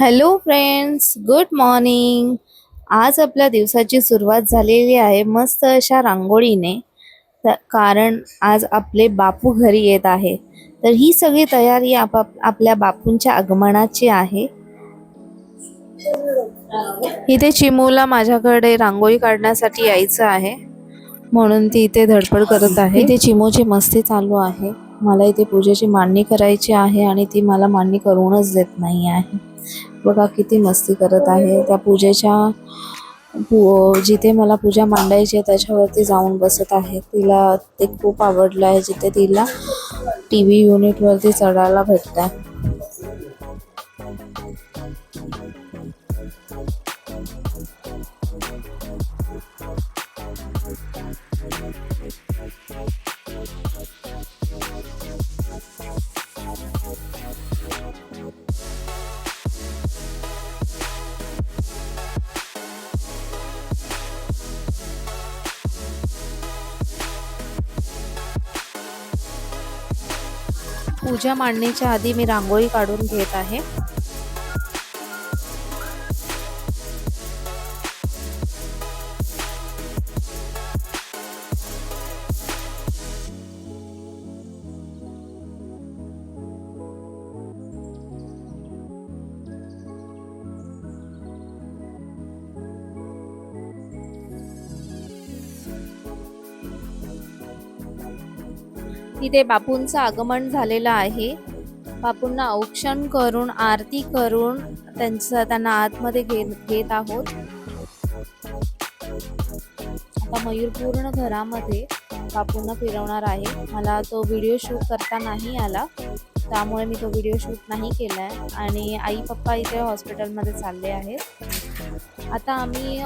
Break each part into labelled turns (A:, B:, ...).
A: Hello friends good morning. आज आपल्या दिवसाची सुरुवात झालेली आहे मस्त अशा रांगोळीने. कारण आज आपले बापू घरी येत आहे. तर ही सगळी तयारी आप आपल्या बापूंच्या आगमनाची आहे. इथे चिमूला माझ्याकडे रांगोळी काढण्यासाठी यायचं आहे. म्हणून ती इथे धडपड करत आहे. इथे चिमूची मस्ती चालू आहे. मला इथे पूजेची मांडणी करायची आहे आणि ती मला मांडणी करूनच देत नाही आहे. बघा किती मस्ती करत आहे. त्या पूजेच्या पू जिथे मला पूजा मांडायची आहे त्याच्यावरती जाऊन बसत आहे. तिला ते खूप आवडलं आहे जिथे तिला टी व्ही युनिटवरती चढायला भेटतं पूजा मांडणीच्या आधी मी रांगोळी काढून घेत आहे. तिथे बापूंचं आगमन झालेलं आहे. बापूंना औक्षण करून आरती करून त्यांचं त्यांना आतमध्ये घेत घेत आहोत. आता मयूर पूर्ण घरामध्ये बापूंना फिरवणार आहे. मला तो व्हिडिओ शूट करता नाही आला. त्यामुळे मी तो व्हिडिओ शूट नाही केला आहे आणि आई पप्पा इथे हॉस्पिटलमध्ये चालले आहेत. आता आम्ही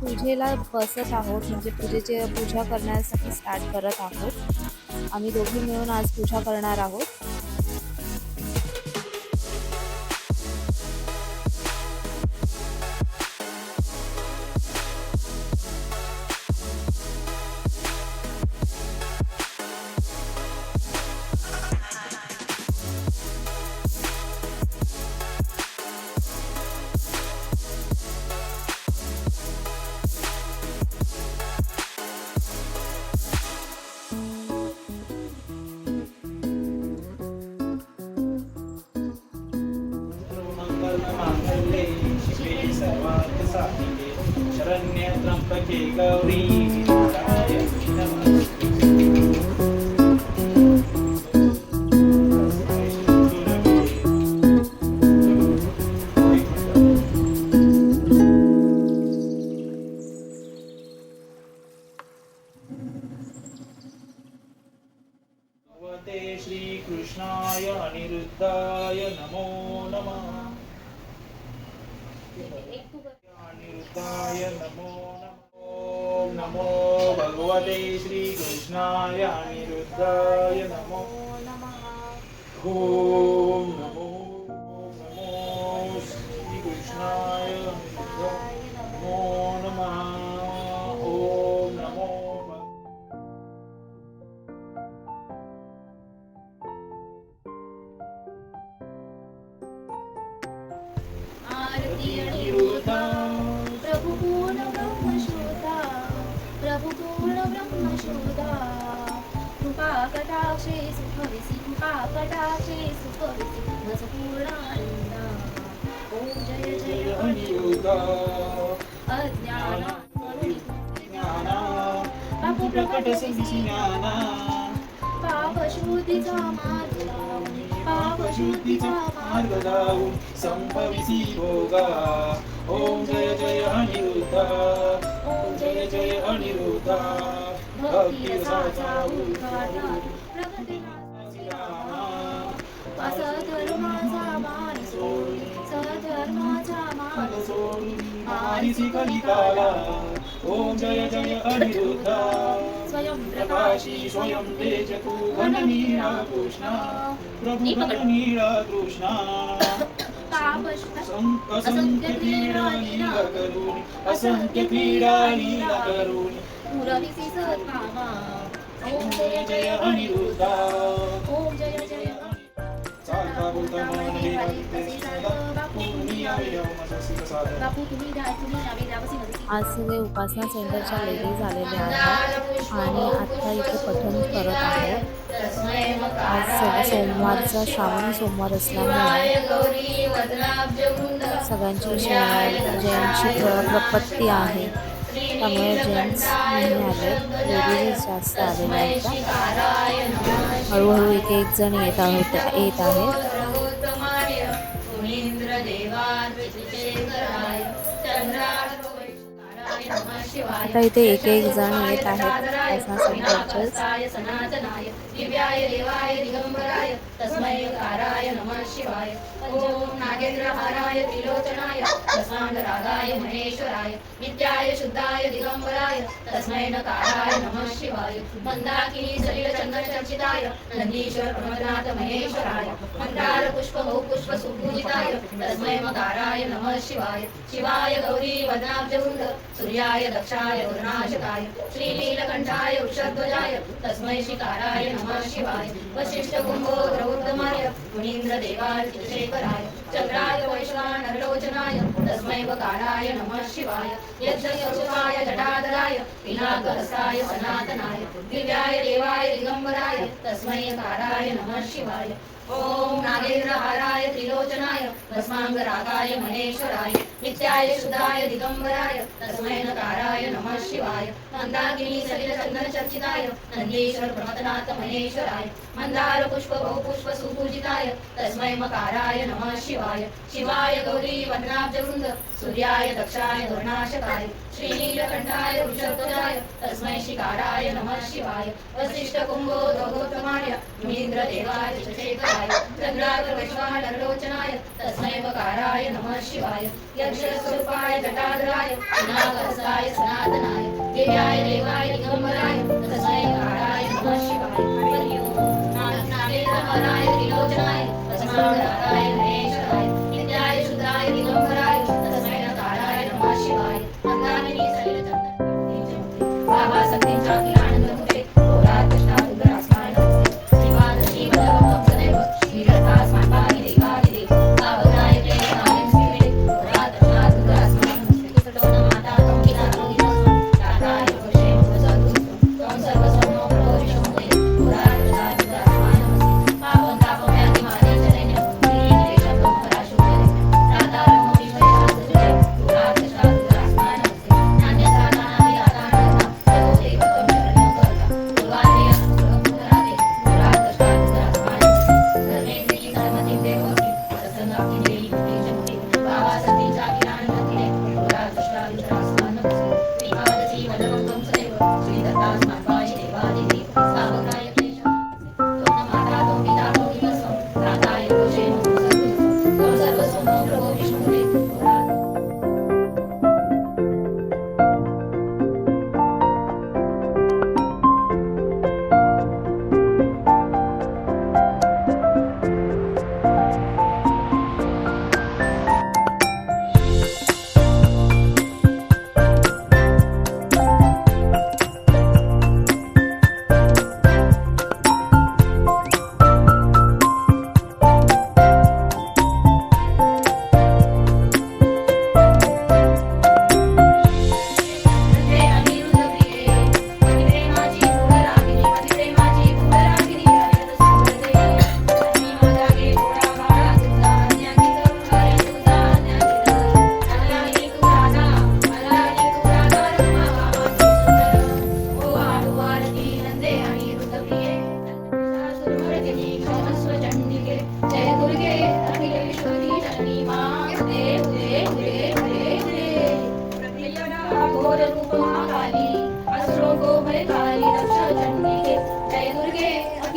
A: पूजेला बसत आहोत. म्हणजे पूजेचे पूजा करण्यासाठी स्टार्ट करत आहोत. आम्ही दोघी मिळून आज पूजा करणार आहोत.
B: श्रीकृष्णाय अनिरुद्धाय नमो नमः। अनिरुद्धाय नमो नमः ॐ नमो भगवते श्रीकृष्णाय अनिरुद्धाय नमो नमः। ॐ नमो नमो श्रीकृष्णाय
C: कटाक्षे सुखविसी कृपा सुखविसी मज पूर्णानंदा ओम जय जय
B: अनिरुद्धा ज्ञाना बापू प्रकट ज्ञाना.
C: पाप शुद्धीचा मार्ग लावून पाप
B: शुद्धीचा मार्ग लावून संभविसी भोगा ओम जय जय अनिरुद्धा ओम जय जय अनिरुद्धा भक्ती रसाचा ओम जय जय अनिरुद्धा
C: स्वयं
B: प्रकाशी स्वयं तेज तू घननीळा कृष्णा प्रभु घननीळा कृष्णा असंख्य क्रीडा लीला करून असंख्य क्रीडा लीला करून.
C: पुरविसी सत्कामा
B: ओम जय जय अनिरुद्धा
C: ओम जय जय
B: चालता बोलता मन यावे
C: बापू तुम्ही तुम्ही
A: आज सगळे उपासना सेंटरच्या लेडीज आलेल्या आहेत आणि आता इथे पठण करत आहेत. आज सगळं सोमवारचा श्रावण सोमवार असल्यामुळे सगळ्यांची जयांची प्रपत्ती आहे. त्यामुळे जेंट्स नाही आले लेडीजच जास्त आलेल्या आहेत. हळूहळू एक एक जण येत आहोत येत आहे. आता इथे एक एक जण येत आहेत. असा सेंटरचेच
C: नमः शिवाय ओम नागेंद्रहाराय त्रिलोचनाय तस्मांगरागाय महेश्वराय नित्याय शुद्धाय दिगंबराय तस्मै नकाराय नमः शिवाय मंदाकिनी सलिल चंदन चर्चिताय नंदीश्वर प्रमदनाथ महेश्वराय। मंदार पुष्प बहु पुष्प सुपूजिताय तस्मै मकाराय नमः शिवाय शिवाय गौरी वदनाब्जवृंद सूर्याय दक्षाय वरुणाशकाय श्रीनीलकंठाय वृषध्वजाय तस्मै शिकाराय नमः शिवाय वशिष्ठ कुंभो द्रौतमाय मुनीन्द्र देवाय शेखराय चंद्राय वैश्वानरलोचनाय तस्मै वकाराय नमः शिवाय। यज्ञस्वरूपाय जटाधराय पिनाकहस्ताय सनातनाय दिव्याय देवाय दिगंबराय तस्मै काराय नमः शिवाय। ॐ नागेन्द्रहाराय त्रिलोचनाय भस्माङ्गरागाय महेश्वराय नित्याय शुद्धाय दिगम्बराय तस्मै नकाराय नमः शिवाय। मंदाकिनी सलिल चंदन चर्चिताय महेश्वराय। मन्दारपुष्पबहुपुष्पसुपूजिताय तस्मै मकाराय नमः शिवाय। शिवाय गौरी वदनाब्जवृंद सूर्याय दक्षाय धुर्णाशकाय श्रीनीलकंठाय वृषध्वजाय तस्मै शिकाराय नमः शिवाय वसिष्ठ कुंभो दोगोत्तमाय मुनीन्द्र देवाय शेखराय चंद्राकर वैश्वानरलोचनाय तस्मै वकाराय नमः शिवाय यक्ष स्वरूपाय जटाधराय नागहस्ताय सनातनाय दिव्याय देवाय दिगंबराय तस्मै काराय नमः शिवाय हरि ओम नागेंद्रहाराय त्रिलोचनाय तस्मांगरागाय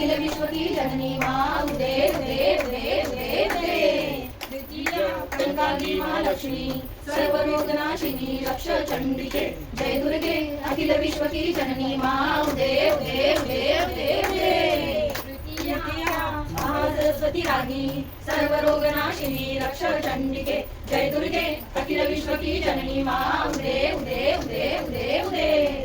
C: अखिल विश्व की जननी माँ उदे उदे उदे द्वितीय चंडाली महालक्ष्मी सर्वरोगनाशिनी रक्ष चंडिके जय दुर्गे अखिल विश्व की जननी माँ उदे उदे उदे तृतीय महासरस्वती रागी सर्वरोगनाशिनी रक्ष चंडिके जय दुर्गे अखिल विश्व की जननी माँ उदे उदे उदे उदे उदे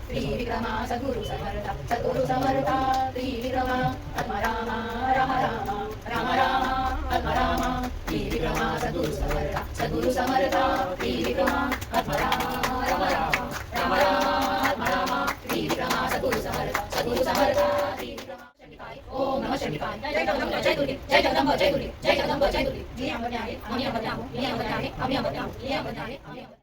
C: त्रिविक्रमा सद्गुरु समर्थ सद्गुरु समर्थ त्रिविक्रमा आत्मरामा राम राम राम राम आत्मरामा त्रिविक्रमा सद्गुरु समर्थ सद्गुरु समर्थ त्रिविक्रमा आत्मरामा राम राम राम राम आत्मरामा त्रिविक्रमा सद्गुरु समर्थ सद्गुरु समर्थ ओम नमः शिवाय जय जगदंब जय दुर्गे जय जगदंब जय दुर्गे जय जगदंब जय दुर्गे जी हम बने आए हम यहाँ बने आए हम यहाँ बने आए हम यहाँ बने आए हम